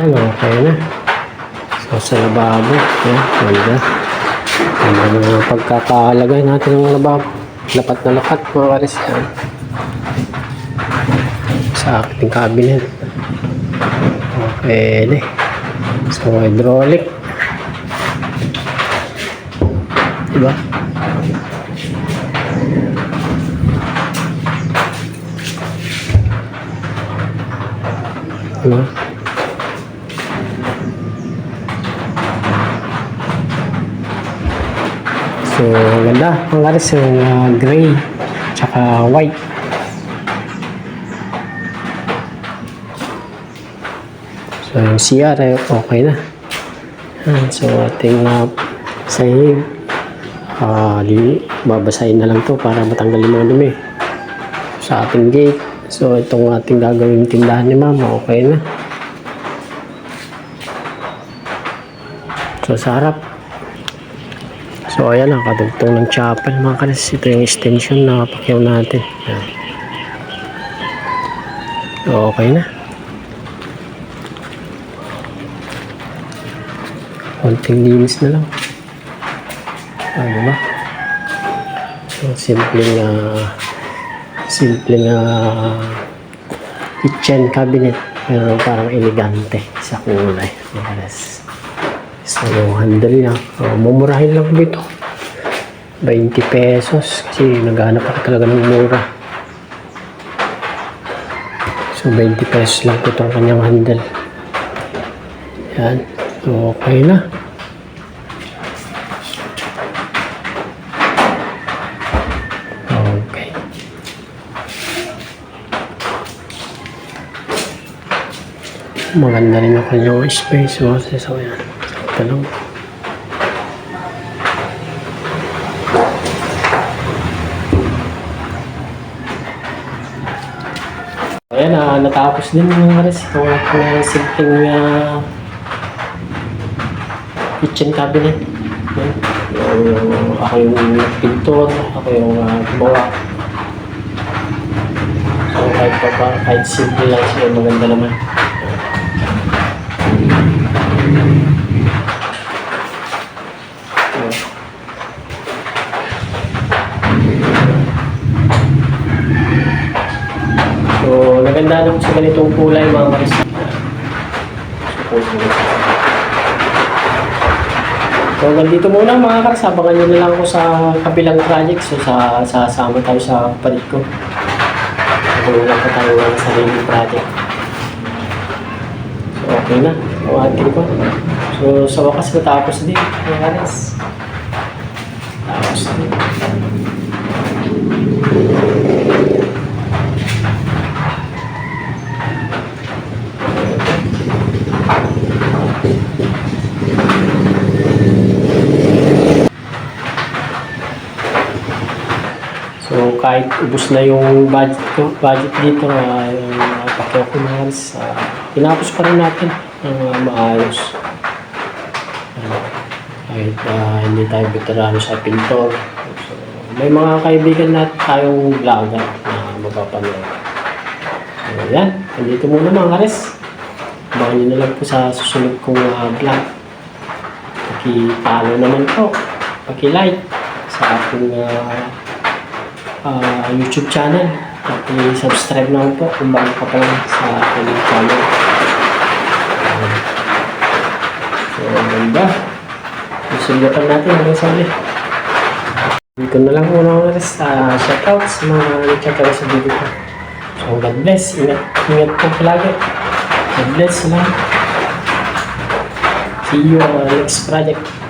Ayan, okay na. So, sa lababo. Ayan, ganda. Ang mga pagkakalagay natin ng lababo. Lapat na lapat, mga karis. Ayan. Sa aking cabinet. Pwede. So, hydraulic. Diba? Diba? So, ganda. Ang aris yung uh, gray tsaka white. So, yung CR ay okay na. Yan. So, ating uh, sahig. Uh, babasahin na lang to para matanggal yung mga dumi. Sa ating gate. So, itong ating gagawing tindahan ni mama, okay na. So, sa harap. So, ayan ang kadugtong ng chapel mga kalis. Ito yung extension na pakyaw natin. Ayan. Okay na. Konting linis na lang. Ah, diba? So, simpleng, uh, simpleng uh, kitchen cabinet. Pero parang elegante sa kulay. Mga kalis. So, yung handle niya, uh, mumurahin lang dito. 20 pesos kasi naghahanap ako talaga ng mura. So, 20 pesos lang itong kanyang handle. Yan. So, okay na. Maganda rin yung kanyang space. So, so yan. Ito lang. Ayan, ah, natapos din yung mga res. Itong aking uh, simpleng ah, kitchen cabinet. Ayan. Yung, ako yung pintor, ako yung uh, gumawa. So kahit pa pa, kahit simple lang siya, maganda naman. Ayan. So, naganda naman sa ganitong kulay mga karis. So, nandito muna mga karis. Abangan nyo na lang ako sa kabilang project. So, sa, sasama tayo sa palit ko. Lang pa tayo ng sarili project. So, okay na. Ang atin ko. So, sa wakas natapos din mga karis. Tapos din. So kahit ubos na yung budget budget dito na yung uh, halos, uh, tinapos pa rin natin ng uh, maayos. Uh, kahit uh, hindi tayo veterano sa pintor. So, may mga kaibigan na tayong vlogger na mapapanood. So yan, nandito muna mga kares. Abangan nyo na lang po sa susunod kong uh, vlog. Paki-follow naman po. Paki-like sa ating uh, ah, YouTube channel. At i-subscribe naman po kung bago ka pa lang sa aking channel. So, ang ganda. Isulatan natin hanggang sa ulit. Dito na lang muna mga sa shoutout sa mga nagkatawa sa video ko. So, God bless. Ingat, ingat po palagi. God bless. Salamat. See you on our next project.